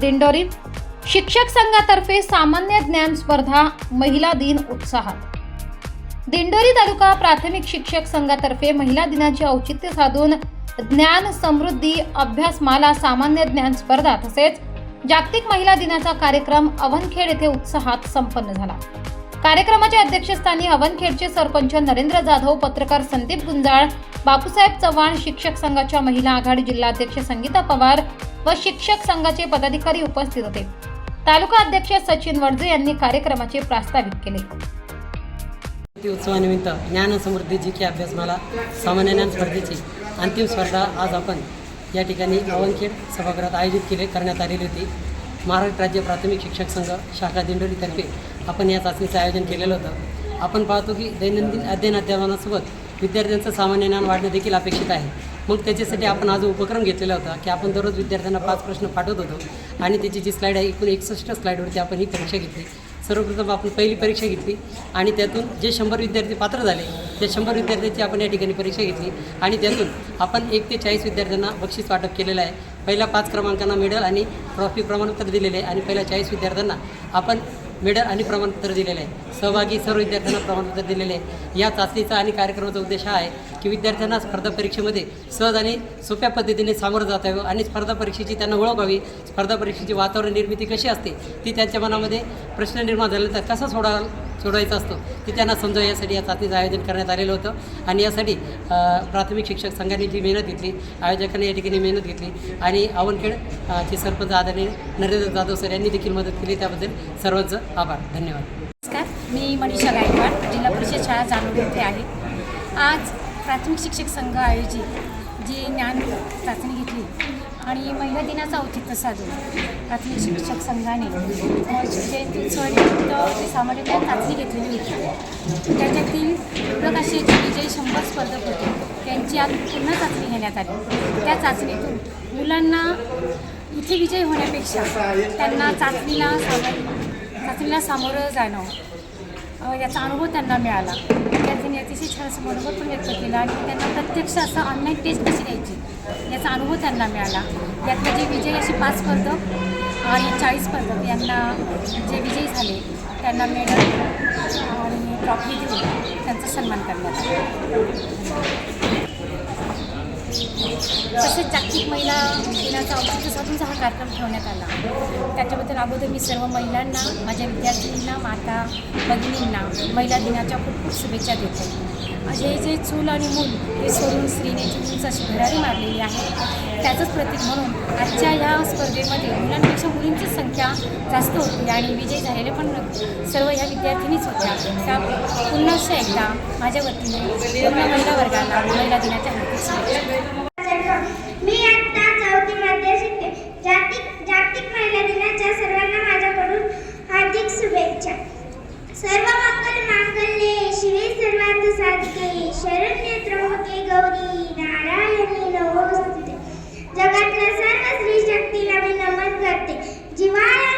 दिंडोरी शिक्षक संघातर्फे सामान्य ज्ञान स्पर्धा महिला दिन उत्साहात दिंडोरी तालुका प्राथमिक शिक्षक संघातर्फे महिला दिनाचे औचित्य साधून ज्ञान समृद्धी अभ्यासमाला सामान्य ज्ञान स्पर्धा तसेच जागतिक महिला दिनाचा कार्यक्रम अवनखेड येथे उत्साहात संपन्न झाला. कार्यक्रमाच्या अध्यक्षस्थानी हवनखेडचे सरपंच नरेंद्र जाधव पत्रकार संदीप गुंजाळ बापूसाहेब चव्हाण शिक्षक संघाच्या महिला आघाडी जिल्हाध्यक्ष संगीता पवार व शिक्षक संघाचे पदाधिकारी उपस्थित होते. तालुका अध्यक्ष सचिन वडजे यांनी कार्यक्रमाचे प्रास्ताविक केले. उत्सवानिमित्त ज्ञानसमृद्धी जी की अभ्यासमाला सामान्य ज्ञान स्पर्धेची अंतिम स्पर्धा आज आपण या ठिकाणी अवनखेड सभागृहात आयोजित केले करण्यात आलेली होती. महाराष्ट्र राज्य प्राथमिक शिक्षक संघ शाखा दिंडोरीतर्फे आपण या चाचणीचं आयोजन केलेलं होतं. आपण पाहतो की दैनंदिन अध्ययन अध्यापनासोबत विद्यार्थ्यांचं सामान्य ज्ञान वाढणं देखील अपेक्षित आहे. मग त्याच्यासाठी आपण आज उपक्रम घेतलेला होता की आपण दररोज विद्यार्थ्यांना पाच प्रश्न पाठवत होतो आणि त्याची जी स्लाईड आहे एकूण एकसष्ट स्लाईडवरती आपण ही परीक्षा घेतली. सर्वप्रथम आपण पहिली परीक्षा घेतली आणि त्यातून जे शंभर विद्यार्थी पात्र झाले त्या शंभर विद्यार्थ्यांची आपण या ठिकाणी परीक्षा घेतली आणि त्यातून आपण एक ते चाळीस विद्यार्थ्यांना बक्षीस वाटप केलेलं आहे. पहिल्या पाच क्रमांकांना मेडल आणि ट्रॉफी प्रमाणपत्र दिलेले आहे आणि पहिल्या चाळीस विद्यार्थ्यांना आपण मेडल आणि प्रमाणपत्र दिलेलं आहे. सहभागी सर्व विद्यार्थ्यांना प्रमाणपत्र दिलेले आहे. या चाचणीचा आणि कार्यक्रमाचा उद्देश हा आहे की विद्यार्थ्यांना स्पर्धा परीक्षेमध्ये सहज आणि सोप्या पद्धतीने सामोरं जाता यावं आणि स्पर्धा परीक्षेची त्यांना ओळख व्हावी. स्पर्धा परीक्षेची वातावरण निर्मिती कशी असते ती त्यांच्या मनामध्ये प्रश्न निर्माण झाल्यानंतर कसा सोडा सोडवायचा असतो की त्यांना समजावं यासाठी या चाचणीचं आयोजन करण्यात आलेलं होतं. आणि यासाठी प्राथमिक शिक्षक संघाने जी मेहनत घेतली आयोजकांनी या ठिकाणी मेहनत घेतली. आणि आवनखेड चे सरपंच आदरणीय नरेंद्र जाधव सर यांनी देखील मदत केली. त्याबद्दल सर्वांचं आभार. धन्यवाद. नमस्कार. मी मनीषा गायकवाड जिल्हा परिषद शाळा जाणून येथे आहे. आज प्राथमिक शिक्षक संघ आयोजित जी ज्ञान चाचणी घेतली आणि महिला दिनाचं औचित्य साधून प्राथमिक शिक्षक संघाने जयंती उत्सवानिमित्त चाचणी घेतलेली होती त्याच्यातील प्रकाशाचे विजयी शंभर स्पर्धक होते त्यांची आज पुन्हा चाचणी घेण्यात आली. त्या चाचणीतून मुलांना इथे विजय होण्यापेक्षा त्यांना चाचणीला सामोरं चाचणीला सामोरं जाणं याचा अनुभव त्यांना मिळाला. विद्यार्थ्यांनी अतिशय छान असं मनोगत पण व्यक्त केलं आणि त्यांना प्रत्यक्ष असं ऑनलाईन टेस्ट कशी द्यायची? याचा अनुभव त्यांना मिळाला. यातले जे विजयी असे पाच स्पर्धक आणि चाळीस स्पर्धक यांना जे विजयी झाले त्यांना मेडल आणि ट्रॉफी देऊन त्यांचा सन्मान करण्यात आला. तसेच जागतिक महिला दिनाचा औचित्य साधूनचा हा कार्यक्रम ठेवण्यात आला. त्याच्याबद्दल अगोदर मी सर्व महिलांना माझ्या विद्यार्थिनींना माता भगिनींना महिला दिनाच्या खूप खूप शुभेच्छा देते. जे जे चूल आणि मूल हे सोडून स्त्रीने चुलून अशी भरारी मारलेली आहे. त्याचंच प्रतीक म्हणून आजच्या या स्पर्धेमध्ये मुलांपेक्षा मुलींची संख्या जास्त होती आणि विजय झालेले पण सर्व ह्या विद्यार्थिनीच होत्या. त्या पुन्हा एकदा माझ्या वतीने पूर्ण महिला वर्गाला महिला दिनाच्या मी आता जागतिक जागतिक सर्वांना माझ्याकडून हार्दिक शुभेच्छा. सर्व मंगल मांगल साधके शरण्य त्र्यंबके गौरी नारायणी नमोस्तुते. जगातल्या सर्व स्त्री शक्तीला मी नमन करते. जिव्हाळ्याने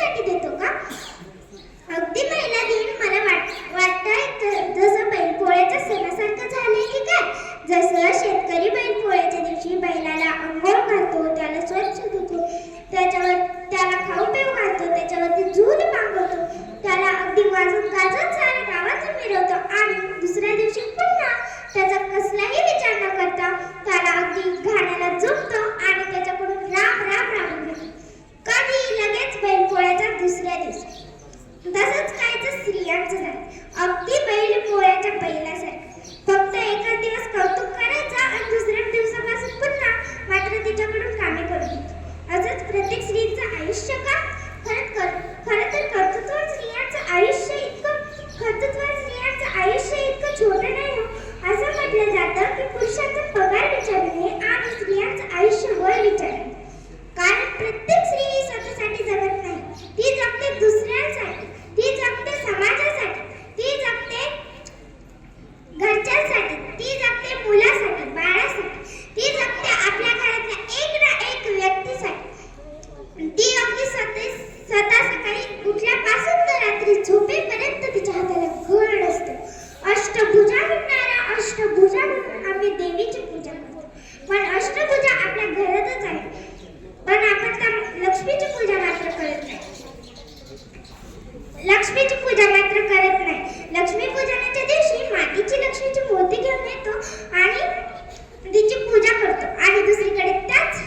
साठी देतो का? अगदी पहिला दिन मला वाट वाटतंय जसं बैलपोळ्याच्या सणासारखं झालंय की काय? जसं शेतकरी बैलपोळ्याच्या दिवशी बैलाला अंघोळ घालतो त्याला स्वच्छ धुतो त्याच्यावर त्याला खाऊ पिऊ घालतो त्याच्यावरती झूल मागवतो त्याला अगदी वाजून गाजून सारे गावात मिरवतो आणि दुसऱ्या दिवशी पुन्हा त्याचा कसलाही तसंच कायचं स्त्रियांचं लक्ष्मीची पूजा मात्र करत नाही. लक्ष्मी पूजनाच्या दिवशी मातीची लक्ष्मीची मूर्ती घेऊन येतो आणि तिची पूजा करतो. आणि दुसरीकडे त्याच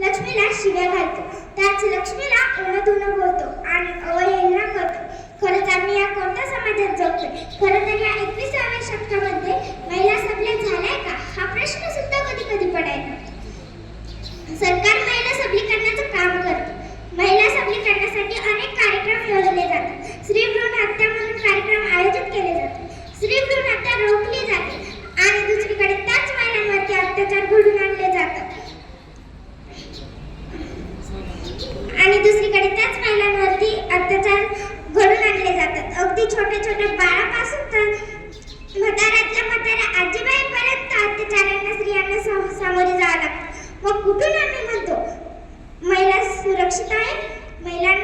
लक्ष्मीला शिव्या घालतो. त्याच लक्ष्मीला उन्हा धुणं बोलतो आणि अवहेलना करतो. खरंच आम्ही या कोणत्या समाजात जगतो खरं तर या एकविसाव्या शतकामध्ये महिला सबल्या झालाय का हा प्रश्न सुद्धा कधी कधी पडायला सरकार महिला सबलीकरणाचं काम करतं महिला सबलीकरणासाठी अनेक कार्यक्रम योजले जातात स्त्री भ्रूण हत्या म्हणून कार्यक्रम आयोजित केले जातात स्त्री भ्रूण हत्या रोखली जाते आणि दुसरीकडे त्याच महिलांवरती अत्याचार घडून आणले जातात आणि दुसरीकडे त्याच महिलांवरती अत्याचार घडून आणले जातात अगदी छोट्या छोट्या बाळापासून तर म्हाताऱ्यातल्या म्हाताऱ्या आजीबाईपर्यंत अत्याचारांना स्त्रियांना सा- सामोरे जावं लागतं मग कुठून आम्ही म्हणतो? महिला सुरक्षित आहे महिला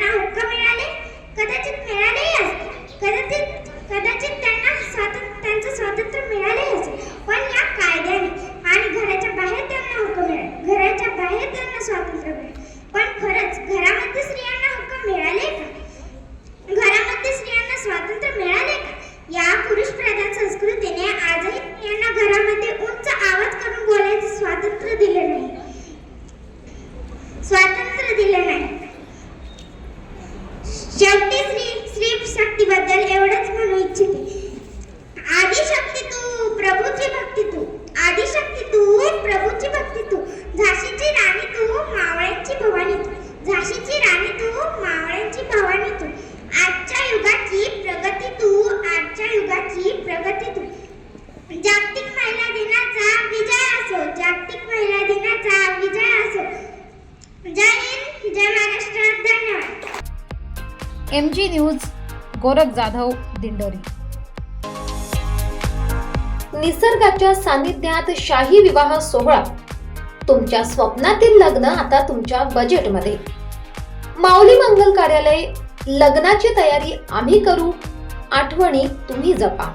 युगाची जागतिक महिला दिनाचा विजय असो जागतिक महिला दिनाचा विजय असो. जय हिंद जय महाराष्ट्र. धन्यवाद. M G news Gorakh Jadhav Dindori. निसर्गाच्या सानिध्यात शाही विवाह सोहळा. तुमच्या स्वप्नातील लग्न आता तुमच्या बजेटमध्ये माऊली मंगल कार्यालय लग्नाची तयारी आम्ही करू. आठवणी तुम्ही जपा.